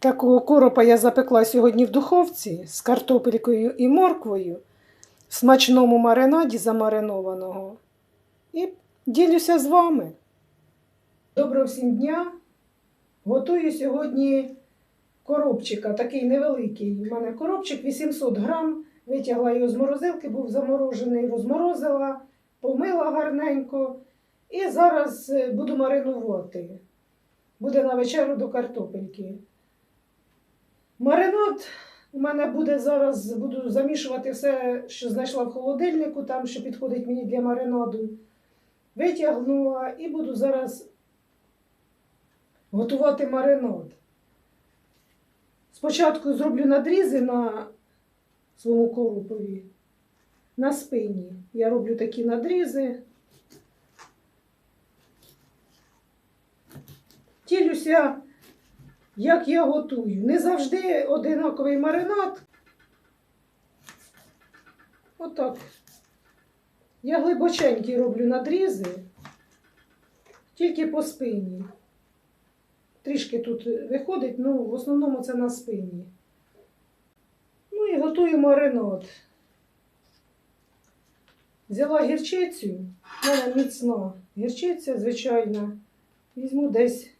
Такого коропа я запекла сьогодні в духовці з картопелькою і морквою в смачному маринаді замаринованого. І ділюся з вами. Доброго всім дня! Готую сьогодні коробчика, такий невеликий. У мене коробчик 800 грам. Витягла його з морозилки, був заморожений, розморозила, помила гарненько. І зараз е, буду маринувати. Буде на вечерю до картопельки. Маринад у мене буде зараз, буду замішувати все, що знайшла в холодильнику, там, що підходить мені для маринаду. Витягнула і буду зараз готувати маринад. Спочатку зроблю надрізи на своєму корупові, на спині. Я роблю такі надрізи. Тілюся як я готую. Не завжди одинаковий маринад. Отак. Я глибоченькі роблю надрізи, тільки по спині. Трішки тут виходить, ну в основному це на спині. Ну і готую маринад. Взяла гірчицю, в мене міцна гірчиця, звичайна. Візьму десь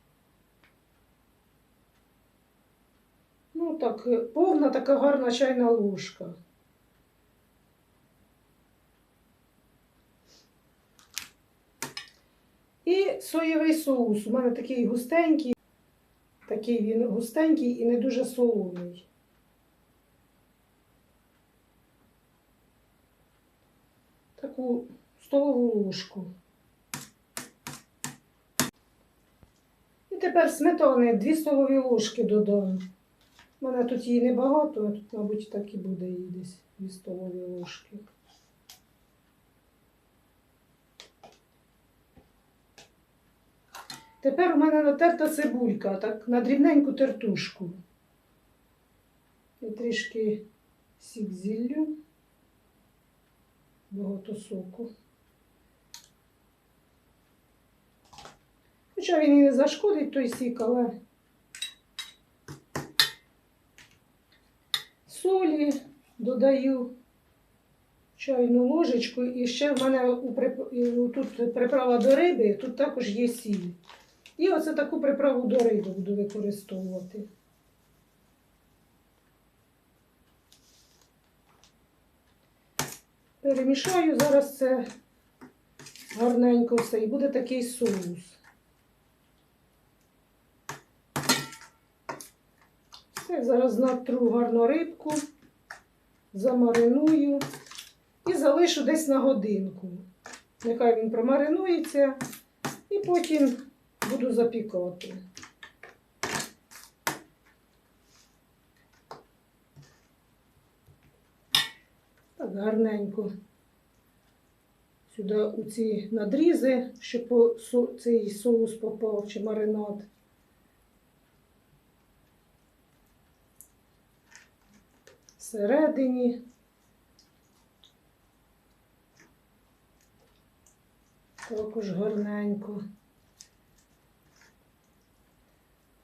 Ну, так, е, повна така гарна чайна ложка. І соєвий соус. У мене такий густенький, такий він густенький і не дуже солоний. Таку столову ложку. І тепер сметани 2 столові ложки додам. У мене тут її небагато, а тут, мабуть, так і буде її десь 2 столові ложки. Тепер у мене натерта цибулька, так на дрібненьку тертушку. І трішки сік зіллю, багато соку. Хоча він і не зашкодить той сік, але додаю чайну ложечку. І ще в мене у прип- тут приправа до риби, тут також є сіль. І оце таку приправу до риби буду використовувати. Перемішаю зараз це гарненько все і буде такий соус. Все, зараз натру гарно рибку, замариную і залишу десь на годинку. Нехай він промаринується і потім буду запікати. Так, гарненько. Сюди у ці надрізи, щоб цей соус попав чи маринад. Всередині. Також гарненько.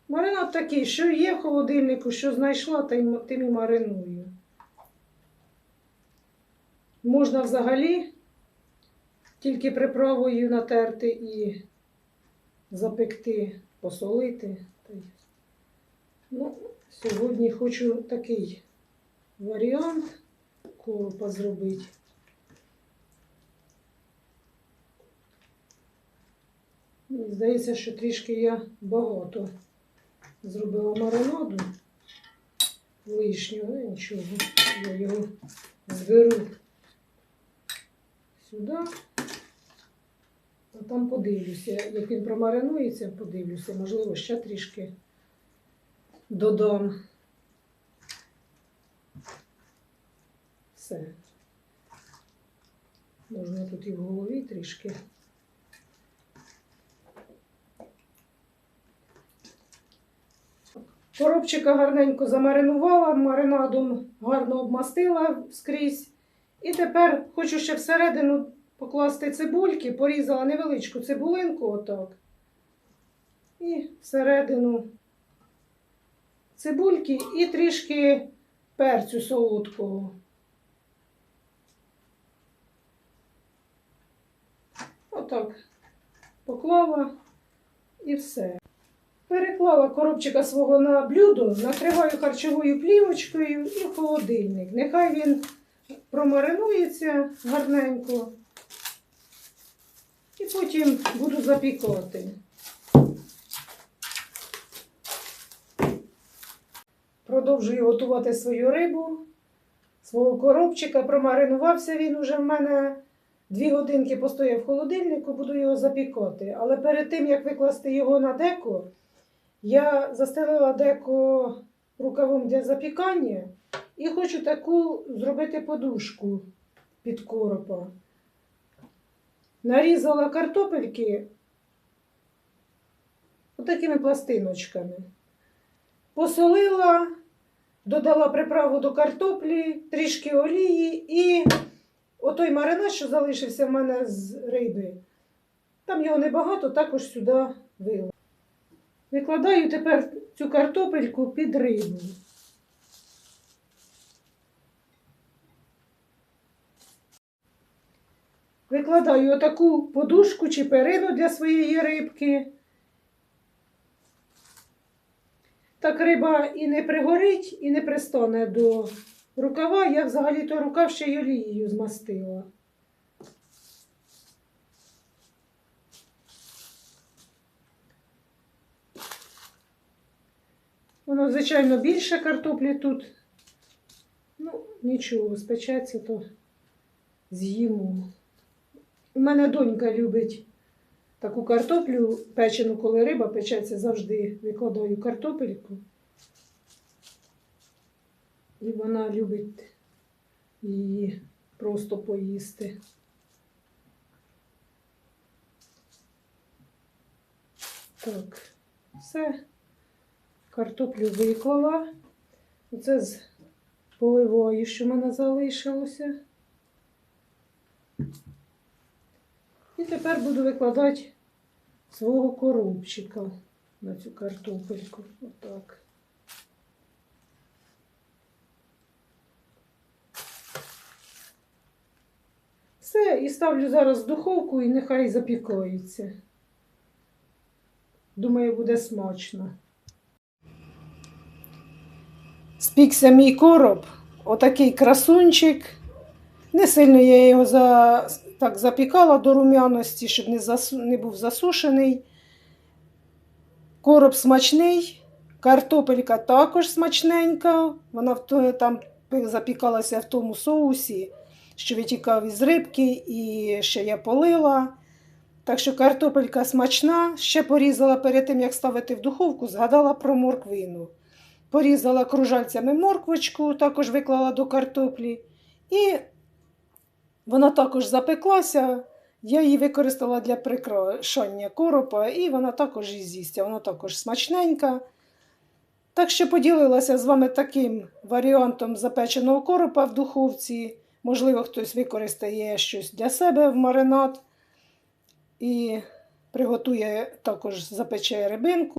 Маринад такий, що є в холодильнику, що знайшла, тим, і мариную. Можна взагалі тільки приправою натерти і запекти, посолити. Ну, сьогодні хочу такий варіант коропа зробити. Здається, що трішки я багато зробила маринаду лишнього, нічого, я його зберу сюди, а там подивлюся. Як він промаринується, подивлюся, можливо, ще трішки додам. Все. Можна тут і в голові трішки. Коробчика гарненько замаринувала, маринадом гарно обмастила скрізь. І тепер хочу ще всередину покласти цибульки, порізала невеличку цибулинку отак. І всередину цибульки і трішки перцю солодкого. Отак поклала і все. Переклала коробчика свого на блюдо, накриваю харчовою плівочкою і в холодильник. Нехай він промаринується гарненько. І потім буду запікати. Продовжую готувати свою рибу, свого коробчика. Промаринувався він уже в мене дві годинки постояв в холодильнику, буду його запікати. Але перед тим, як викласти його на деко, я застелила деко рукавом для запікання і хочу таку зробити подушку під коропа. Нарізала картопельки отакими пластиночками. Посолила, додала приправу до картоплі, трішки олії і отой маринад, що залишився в мене з риби. Там його небагато, також сюди вила. Викладаю тепер цю картопельку під рибу. Викладаю отаку подушку чи перину для своєї рибки. Так риба і не пригорить, і не пристане до рукава. Я взагалі-то рукав ще й олією змастила. Воно, звичайно, більше картоплі тут. Ну, нічого, спечеться, то з'їмо. У мене донька любить таку картоплю печену, коли риба печеться, завжди викладаю картопельку. І вона любить її просто поїсти. Так, все. Картоплю виклала. Оце з поливаю, що в мене залишилося. І тепер буду викладати свого коробчика на цю картопельку. Отак. Все, і ставлю зараз в духовку і нехай запікається. Думаю, буде смачно. Спікся мій короб, отакий красунчик. Не сильно я його за, так запікала до рум'яності, щоб не, засу, не був засушений. Короб смачний, картопелька також смачненька. Вона в там запікалася в тому соусі, що витікав із рибки, і ще я полила. Так що картопелька смачна. Ще порізала перед тим, як ставити в духовку, згадала про морквину. Порізала кружальцями морквочку, також виклала до картоплі. І вона також запеклася. Я її використала для прикрашання коропа, і вона також і з'їсть, вона також смачненька. Так що поділилася з вами таким варіантом запеченого коропа в духовці. Можливо, хтось використає щось для себе в маринад і приготує також запече рибинку.